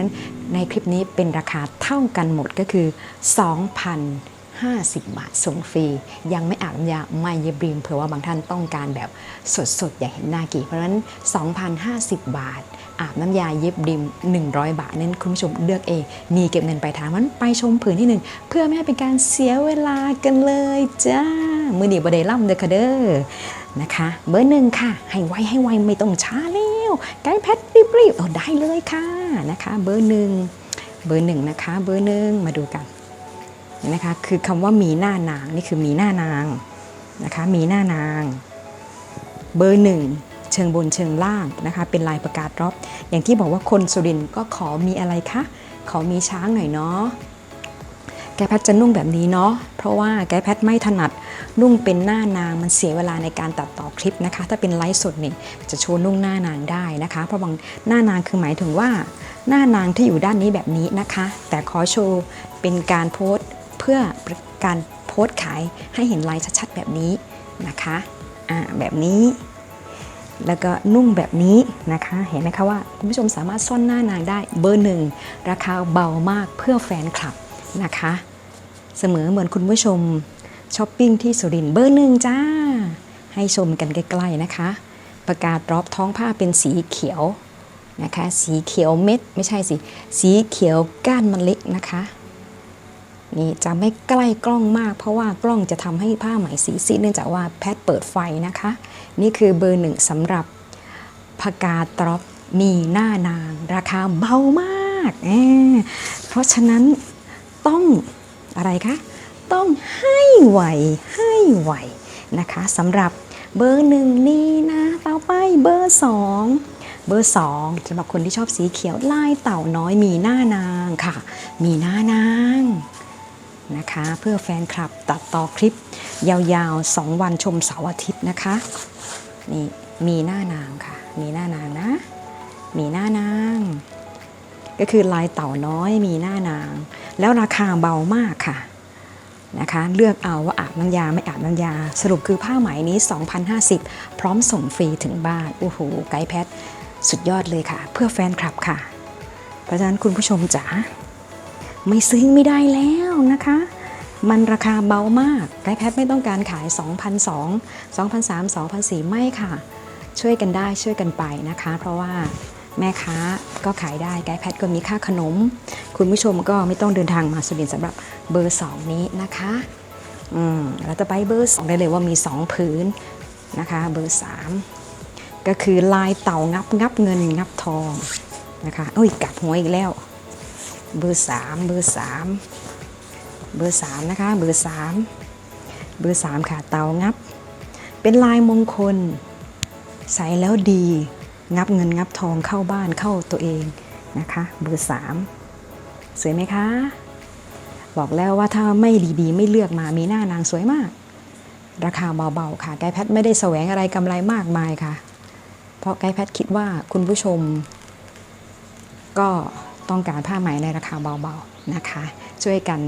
นั้นในคลิปนี้เป็นราคาเท่ากันหมดก็คือ 2,050 บาทส่งฟรี ยังไม่อาบน้ำยาไม่เย็บริมเผื่อว่าบางท่านต้องการแบบสดๆ อยากเห็นหน้ากี่ เพราะฉะนั้น 2,050 บาท อาบน้ำยาเย็บริม 100 บาท นั้นคุณผู้ชมเลือกเองมีเก็บเงินปลายทางมันไปชมผืนที่หนึ่งเพื่อไม่ให้เป็นการเสียเวลากันเลยจ้ามือดีบไดล่ำเด้อค่ะเด้อนะคะ เบอร์หนึ่งค่ะ ให้ไวให้ไวไม่ต้องช้าแล้ วไกด์แพทรีบๆเอาได้เลยค่ะนะคะเบอร์หนึ่งเบอร์หนึ่งนะคะเบอร์หนึ่งมาดูกันเห็นะคะคือคำว่ามีหน้านางนี่คือมีหน้านางนะคะมีหน้านาง เบอร์หนึ่งเชิงบนเชิงล่างนะคะเป็นลายประกาศรอบอย่างที่บอกว่าคนสุรินทร์ก็ขอมีอะไรคะขอมีช้างหน่อยเนาะ แกแพทจะนุ่งแบบนี้เนาะเพราะว่าแกแพทไม่ถนัดนุ่งเป็นหน้านางมันเสียเวลาในการตัดต่อคลิปนะคะ ถ้าเป็นไลฟ์สดนี่จะโชว์นุ่งหน้านางได้นะคะ เพราะบางหน้านางคือหมายถึงว่า หน้านางที่อยู่ด้านนี้แบบนี้นะคะ แต่ขอโชว์เป็นการโพสต์เพื่อการโพสต์ขายให้เห็นลายชัดๆแบบนี้นะคะอ่าแบบนี้แล้วก็นุ่งแบบนี้นะคะ เห็นไหมคะว่าคุณผู้ชมสามารถซ่อนหน้านางได้เบอร์หนึ่งราคาเบามากเพื่อแฟนคลับนะคะ เสมอเหมือนคุณผู้ชมช้อปปิ้งที่สุรินทร์เบอร์หนึ่งจ้า ให้ชมกันใกล้ๆนะคะประกาศรอบท้องผ้าเป็นสีเขียวนะคะ สีเขียวเม็ดไม่ใช่สิ สีเขียวก้านมันเล็กนะคะ นี่จะไม่ใกล้กล้องมาก เพราะว่ากล้องจะทำให้ผ้าไหมสีซีดเนื่องจากว่าแพทเปิดไฟนะคะ นี่คือเบอร์หนึ่งสำหรับพกาตรอปมีหน้านาง ราคาเบามากเเพราะฉะนั้นต้อง อะไรคะ ต้องให้ไวให้ไวนะคะสำหรับเบอร์หนึ่งนี่นะต่อไปเบอร์สองเบอร์สองสำหรับคนที่ชอบสีเขียวลายเต่าน้อยมีหน้านางค่ะ มีหน้านางนะคะ เพื่อแฟนคลับตัดต่อคลิป ยาวๆ 2 วันชมเสาร์อาทิตย์นะคะนี่มีหน้านางค่ะ มีหน้านางนะ มีหน้านาง ก็คือลายเต่าน้อยมีหน้านาง แล้วราคาเบามากค่ะนะคะเลือกเอาว่าอาบน้ำยาไม่อาบน้ำยา สรุปคือผ้าไหมนี้ 2,050 พร้อมส่งฟรีถึงบ้านโอ้โหไกด์แพทสุดยอดเลยค่ะ เพื่อแฟนคลับค่ะ เพราะฉะนั้นคุณผู้ชมจ๋าไม่ซื้อไม่ได้แล้วนะคะ มันราคาเบามากไกด์แพทไม่ต้องการขาย2,200 2,300 2,400ไม่ค่ะ ช่วยกันได้ช่วยกันไปนะคะ เพราะว่า แม่ค้าก็ขายได้ไกด์แพทก็มีค่าขนม คุณผู้ชมก็ไม่ต้องเดินทางมาสุรินทร์สำหรับเบอร์ 2 นี้นะคะอืมเราจะไปเบอร์ 2 ได้เลยว่ามี 2 ผืนนะคะเบอร์ 3 ก็คือลายเต่างับงับเงินงับทองนะคะเอ้ยกลับหัวอีกแล้ว เบอร์สามเบอร์สามเบอร์สามนะคะ เบอร์สามเบอร์สามค่ะเตางับ เป็นลายมงคล ใส่แล้วดี งับเงินงับทองเข้าบ้านเข้าตัวเองนะคะ เบอร์สามสวยไหมคะ บอกแล้วว่าถ้าไม่ดีๆ ไม่เลือกมามีหน้านางสวยมาก ราคาเบาๆค่ะ ไกด์แพทไม่ได้แสวงอะไรกำไรมากมายค่ะ เพราะไกด์แพทคิดว่าคุณผู้ชม ก็ต้องการผ้าไหมในราคาเบาๆนะคะ ช่วยกัน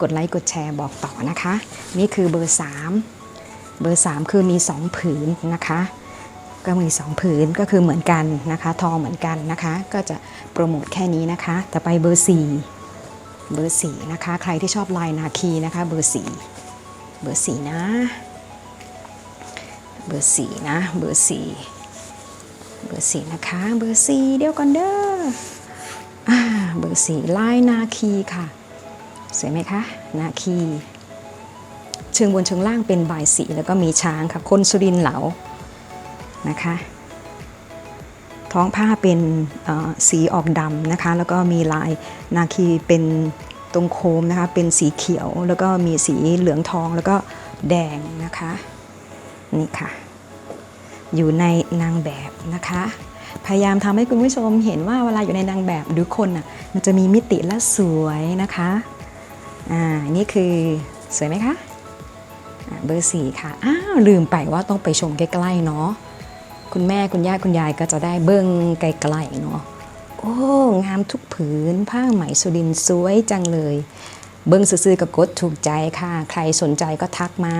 กดไลค์กดแชร์บอกต่อนะคะ นี่คือเบอร์ 3 เบอร์ 3 คือมี 2 ผืนนะคะ ก็มี 2 ผืนก็คือเหมือนกันนะคะ ทองเหมือนกันนะคะ ก็จะโปรโมทแค่นี้นะคะแต่ไปเบอร์4เบอร์4นะคะ ใครที่ชอบลายนาคีนะคะ เบอร์4เบอร์4นะเบอร์4นะเบอร์4เบอร์4นะคะ เบอร์4เดี๋ยวก่อนเด้อเบอร์สี่ลายนาคีค่ะสวยไหมคะ นาคีเชิงบนเชิงล่างเป็นบายสีแล้วก็มีช้างค่ะคนสุรินเหลา นะคะ ท้องผ้าเป็นสีออกดำนะคะ แล้วก็มีลายนาคีเป็นตรงโคมนะคะ เป็นสีเขียวแล้วก็มีสีเหลืองทองแล้วก็แดงนะคะ นี่ค่ะ อยู่ในนางแบบนะคะ พยายามทำให้คุณผู้ชมเห็นว่าเวลาอยู่ในนางแบบหรือคนอะ มันจะมีมิติและสวยนะคะ อ่า นี่คือสวยไหมคะเบอร์สี่ค่ะ อ้าว ลืมไปว่าต้องไปชมใกล้ ๆ เนาะ คุณแม่คุณย่าคุณยายก็จะได้เบิ้งไกลๆเนาะโอ้งามทุกผืน ผ้าไหมสุรินสวยจังเลย เบิ้งซื่อๆกับกดถูกใจค่ะ ใครสนใจก็ทักมา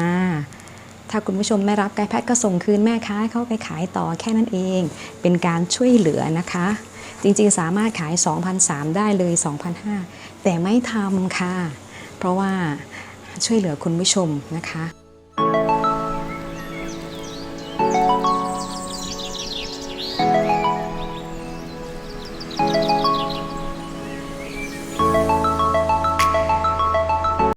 ถ้าคุณผู้ชมไม่รับไก่แพทก็ส่งคืนแม่ค้าให้เขาไปขายต่อแค่นั้นเอง เป็นการช่วยเหลือนะคะ จริงๆสามารถขาย2,003ได้เลย2,005แต่ไม่ทำค่ะ เพราะว่าช่วยเหลือคุณผู้ชมนะคะ